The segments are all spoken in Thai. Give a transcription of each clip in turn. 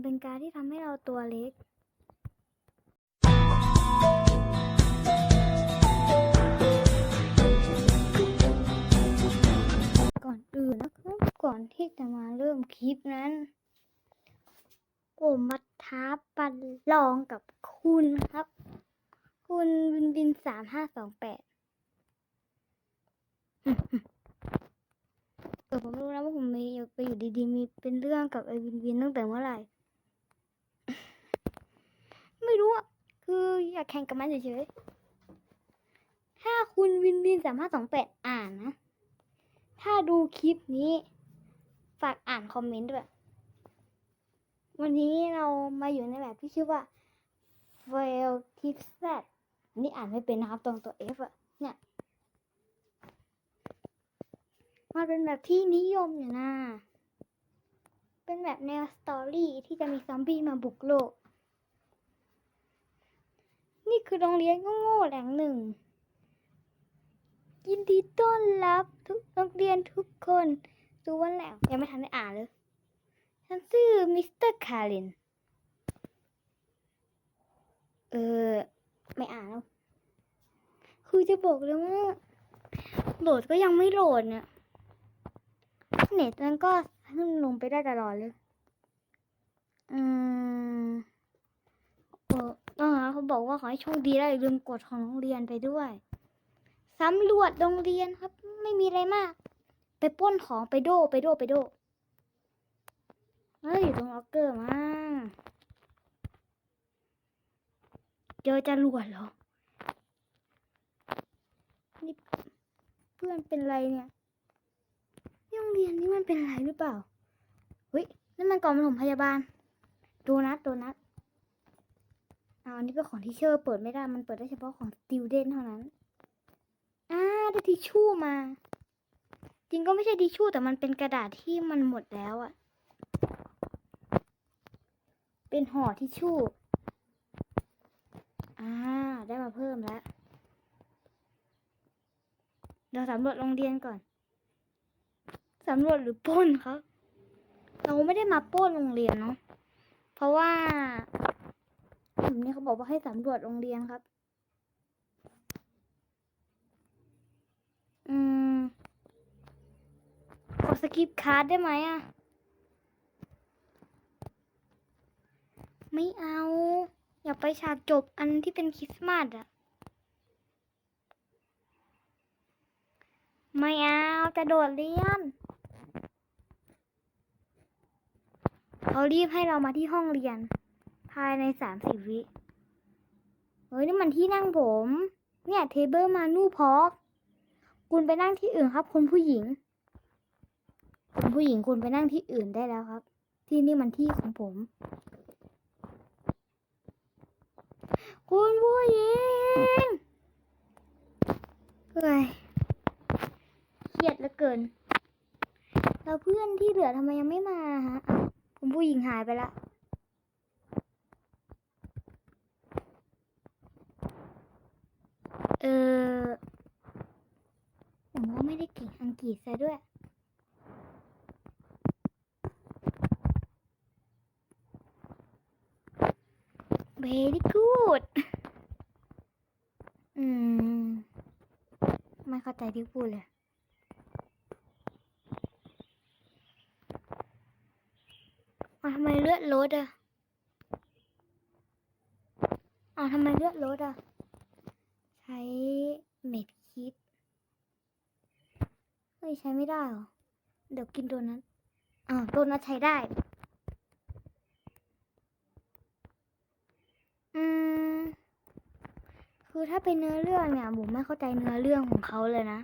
ันเป็นการที่ทำให้เราตัวเล็ก ก่อนอื่นนะครับก่อนที่จะมาเริ่มคลิปนั้นผมมาท้าปันลองกับคุณครับ คุณวินวินสามห้าสองแปดเออผมไม่รู้นะว่าผมมีอยู่ไปอยู่ดีๆ มีเป็นเรื่องกับไอ้วินวินตั้งแต่เมื่อไหร่ รู้อะคืออยากแข่งกับมันเฉยๆ ถ้าคุณวินวินสามห้าสองแปดอ่านนะ ถ้าดูคลิปนี้ ฝากอ่านคอมเมนต์ด้วย วันนี้เรามาอยู่ในแบบที่ชื่อว่า f a i l t i p s นี่อ่านไม่เป็นนะครับตรงตัว F อะเนี่ย มันเป็นแบบที่นิยมอยู่นะ เป็นแบบแนวสตอรี่ที่จะมีซอมบี้มาบุกโลก นี่คือโรงเรียนก็โง่ๆแหล่งหนึ่ง ยินดีต้อนรับทุกนักเรียนทุกคนสู่วันแหลงยังไม่ทันได้อ่านเลย ฉันชื่อมิสเตอร์คาริน เออ ไม่อ่านแล้ว คือจะบอกเลยว่าโหลดก็ยังไม่โหลดเนี่ย เน็ตมันก็ขึ้นลงไปได้ตลอดเลย อืม เออ เออเขาบอกว่าขอให้โชคดีแล้วลืมกดของโรงเรียนไปด้วยสำรวจโรงเรียนครับ ไม่มีอะไรมาก ไปป้นของไปโดไปโดไปโดเฮ้ยอยู่ตรงล็อกเกอร์มาเจอจรวดเหรอนี่เพื่อนเป็นไรเนี่ยโรงเรียนนี่มันเป็นไรหรือเปล่าเฮ้ยนั่นมันกล่องปฐมพยาบาลโดนัทโดนัท เอาอันนี้เป็นของที่เชอร์เปิดไม่ได้มันเปิดได้เฉพาะของติวเดนเท่านั้นอ่าได้ทิชชู่มา จริงก็ไม่ใช่ทิชชู่แต่มันเป็นกระดาษที่มันหมดแล้วอะเป็นห่อทิชชู่อ่าได้มาเพิ่มแล้วเราสำรวจโรงเรียนก่อน สำรวจหรือป้นครับ เราไม่ได้มาป้นโรงเรียนเนาะ เพราะว่า ผมนี่เขาบอกว่าให้สำรวจโรงเรียนครับ อืมกดสกิปคาร์ดได้ไหมอะไม่เอา อยากไปฉากจบอันที่เป็นคริสต์มาสอะไม่เอา จะโดดเรียนเขารีบให้เรามาที่ห้องเรียน ภายในสามสิบวิ เฮ้ยนี่มันที่นั่งผม เนี่ยเทเบิลมานู่พอกคุณไปนั่งที่อื่นครับ คุณผู้หญิง คุณผู้หญิงคุณไปนั่งที่อื่นได้แล้วครับ ที่นี่มันที่ของผม คุณผู้หญิงเฮ้ยเครียดเหลือเกิน แล้วเพื่อนที่เหลือทำไมยังไม่มาฮะคุณผู้หญิงหายไปละ เออผมก็ไม่ได้เก่งอังกฤษซะด้วย very good อืม ไม่เข้าใจที่พูดเลยอาทำไมเลือดลดอะอ้าวทำไมเลือดลดอะ ช้เม็ดคิด เฮ้ย ใช้ไม่ได้เหรอ เดี๋ยวกินโดนัทอ้าวโดนัทใช้ได้ อืม คือถ้าเป็นเนื้อเรื่องเนี่ยผมไม่เข้าใจเนื้อเรื่องของเขาเลยนะ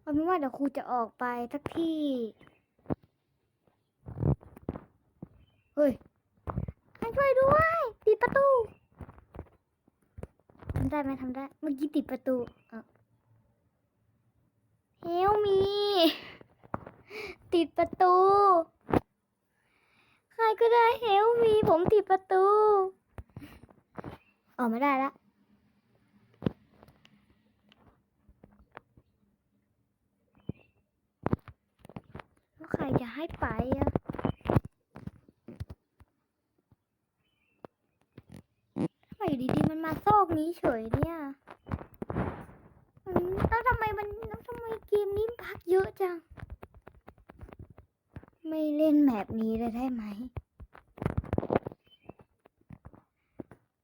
เอาเป็นว่าเดี๋ยวครูจะออกไปสักที่ เฮ้ยให้ช่วยด้วยปิดประตูทำ ได้ไหมทำได้ เมื่อกี้ติดประตูเฮลมี ติดประตู ใครก็ได้เฮลมี ผมติดประตู ออกไม่ได้ละใครจะให้ไปอะทำไมอยู่ดี ๆมันมาซกนี้เฉยเนี่ยแล้วทำไมมันแล้วทำไมเกมนี้พักเยอะจัง ไม่เล่นแบบนี้เลยได้ไหม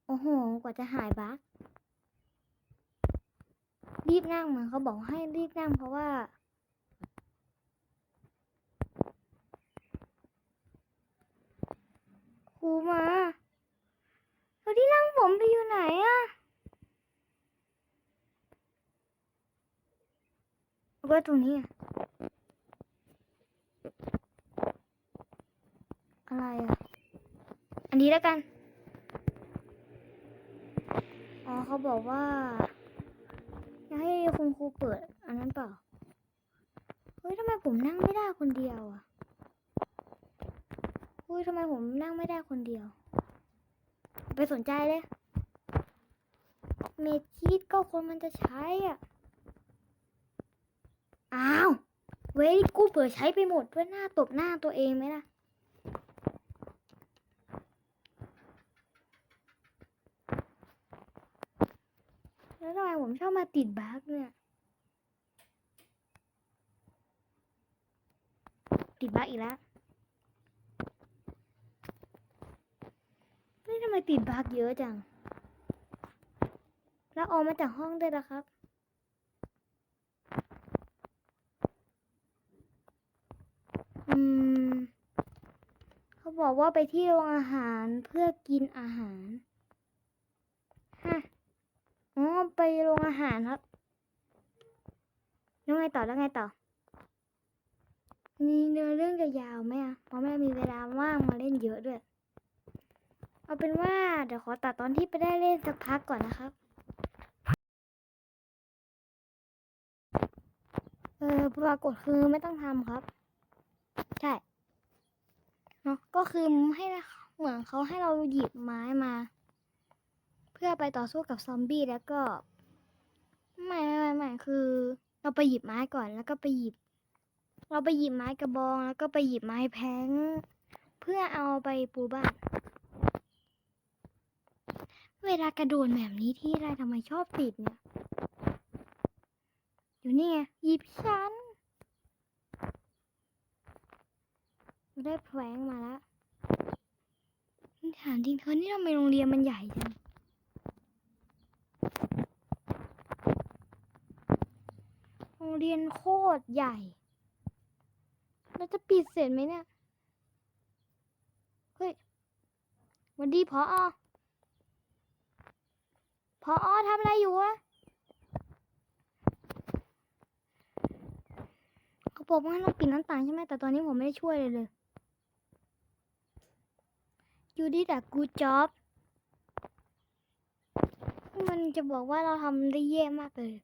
โอ้โห กว่าจะหายบั๊กรีบนั่งเหมือนเขาบอกให้รีบนั่งเพราะว่าครูมา ผมไปอยู่ไหนอะเอาตรงนี้อะอะไรอะอันนี้แล้วกัน อ๋อเขาบอกว่าอยากให้คุณครูเปิด อันนั้นเปล่า เฮ้ยทำไมผมนั่งไม่ได้คนเดียวอะเฮ้ยทำไมผมนั่งไม่ได้คนเดียว ไปสนใจเลย เมชีตก็คนมันจะใช้อะ อ้าว เว้ยกูเปิดใช้ไปหมดด้วยหน้าตบหน้าตัวเองไหมล่ะ แล้วทำไมผมชอบมาติดบั๊กเนี่ย ติดบั๊กอีกแล้ว นี่ทำไมติดบั๊กเยอะจัง แล้วออกมาจากห้องได้แล้วครับ อืม เขาบอกว่าไปที่โรงอาหารเพื่อกินอาหารฮะอ๋อไปโรงอาหารครับ แล้วไงต่อแล้วไงต่อนี่เนื้อเรื่องจะยาวไหมอะเพราะไม่มีเวลาว่างมาเล่นเยอะด้วย เอาเป็นว่าเดี๋ยวขอตัดตอนที่ไปได้เล่นสักพักก่อนนะครับ เออปรากฏคือไม่ต้องทำครับ ใช่เนาะก็คือให้เหมือนเขาให้เราหยิบไม้มา เพื่อไปต่อสู้กับซอมบี้แล้วก็ ไม่ไม่ไม่ไม่คือ เราไปหยิบไม้ก่อนแล้วก็ไปหยิบ เราไปหยิบไม้กระบอง แล้วก็ไปหยิบไม้แพงเพื่อเอาไปปูบ้าน เวลากระโดดแบบนี้ที่ไรทำไมชอบติดเนี่ย อยู่นี่ไงหยิบฉัน ได้แพวงมาแล้วถามจริงเธอนี่ทำไมโรงเรียนมันใหญ่จังโรงเรียนโคตรใหญ่ เราจะปิดเสร็จไหมเนี่ย เฮ้ยวันดีพออ พออทำอะไรอยู่วะเขาบอกว่าเราปิดน้าต่างใช่ไหมแต่ตอนนี้ผมไม่ได้ช่วยเลยเลย You did a good job มันจะบอกว่าเราทำได้แย่มากเลย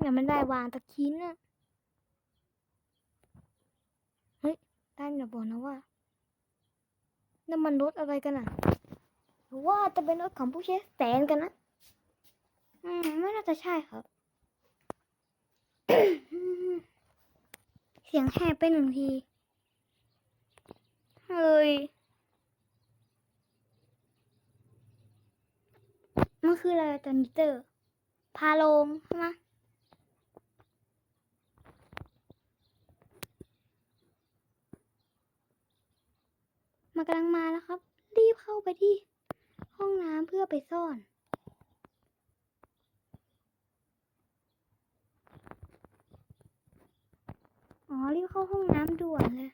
แต่มันได้วางตะคินอะเฮ้ยได้อย่าบอกนะว่านั่นมันรถอะไรกันอะ ว่าจะเป็นรถของผู้ใช้แสนกันนะ อืม ไม่น่าจะใช่ครับ เสียงแหบไปหนึ่งที เฮ้ย มันคืออะไรจอนิเตอร์ พาลงใช่ไหมมันกำลังมาแล้วครับ รีบเข้าไปที่ ห้องน้ำเพื่อไปซ่อน อ๋อ รีบเข้าห้องน้ำด่วนเลย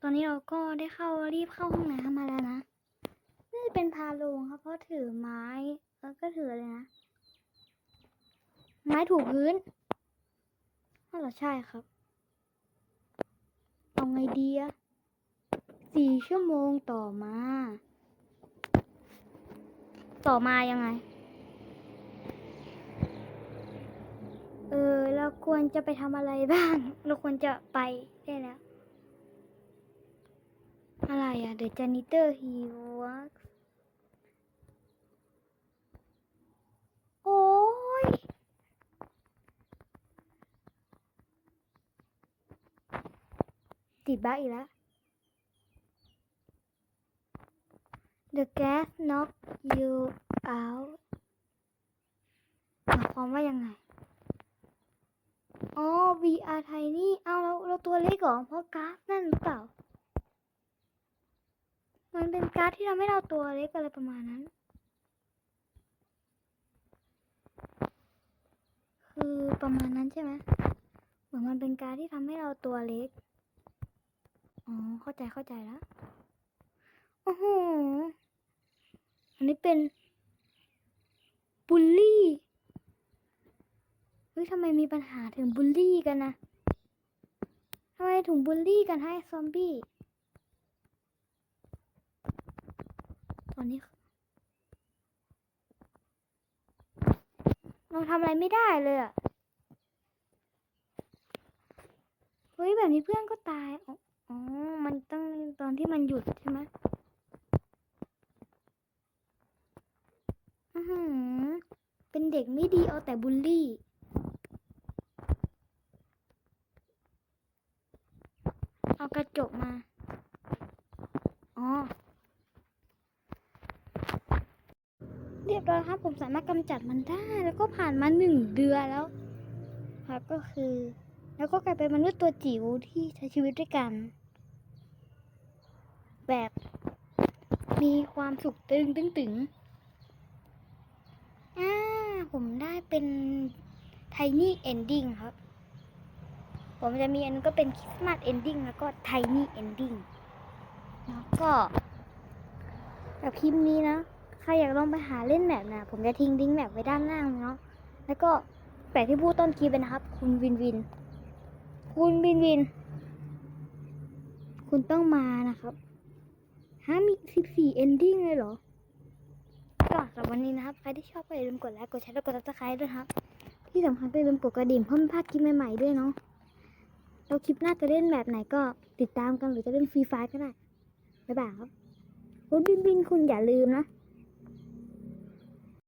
ตอนนี้เราก็ได้เข้ารีบเข้าห้องน้ำมาแล้วนะนี่เป็นพาโลงครับ เพราะถือไม้ แล้วก็ถือเลยนะ ไม้ถูพื้นน่าจะใช่ครับ เอาไงดีอะ สี่ชั่วโมงต่อมา ต่อมายังไง เออ เราควรจะไปทำอะไรบ้าง เราควรจะไปได้แล้ว อะไรอะ The janitor he works โอ้ยติดบ้าอีกแล้ว The gas knock you out หมายความว่ายังไง อ๋อ VR ไทยนี่เอาเราเราตัวเล็กเหรอ เพราะก๊าซนั่นหรือเปล่า มันเป็นก๊าซที่ทำให้เราตัวเล็กอะไรประมาณนั้น คือประมาณนั้นใช่ไหมเหมือนมันเป็นก๊าซที่ทำให้เราตัวเล็ก อ๋อ เข้าใจเข้าใจแล้ว โอ้โหอันนี้เป็นบูลลี่เฮ้ยทำไมมีปัญหาถึงบูลลี่กันนะทำไมถึงบูลลี่กันให้ซอมบี้ตอนนี้เราทำอะไรไม่ได้เลยอะเฮ้ยแบบนี้เพื่อนก็ตาย อ๋ออ๋อมันต้องตอนที่มันหยุดใช่ไหม อือหือ เป็นเด็กไม่ดีเอาแต่บูลลี่ เอากระจกมา อ๋อ เรียบร้อยครับผมสามารถกำจัดมันได้ แล้วก็ผ่านมาหนึ่งเดือนแล้วครับก็คือ แล้วก็กลายเป็นมนุษย์ตัวจิ๋วที่ใช้ชีวิตด้วยกัน แบบมีความสุขตึงตึงตึง อ่าผมได้เป็นไทนี่เอนดิ้งครับ ผมจะมีอันก็เป็นคริสต์มาสเอนดิ้งแล้วก็ไทนี่เอนดิ้งแล้วก็แบบคลิปนี้นะ ใครอยากลองไปหาเล่นแบบนะ ผมจะทิ้งลิงก์แบบไว้ด้านล่างเนาะ แล้วก็แปะที่พูดต้นคลิปนะครับ คุณวินวิน คุณวินวิน คุณต้องมานะครับฮะมีสิบสี่เอนดิ้งเลยเหรอ ก็สำหรับวันนี้นะครับ ใครที่ชอบก็อย่าลืมกดไลค์ กดแชร์ และกดติดตามด้วยครับ ที่สำคัญก็อย่าลืมกดกระดิ่งเพื่อไม่พลาดคลิปใหม่ๆด้วยเนาะเราคลิปหน้าจะเล่นแบบไหนก็ติดตามกันหรือจะเล่นฟรีไฟก็ได้บ๊ายบายครับคุณบินบินคุณอย่าลืมนะ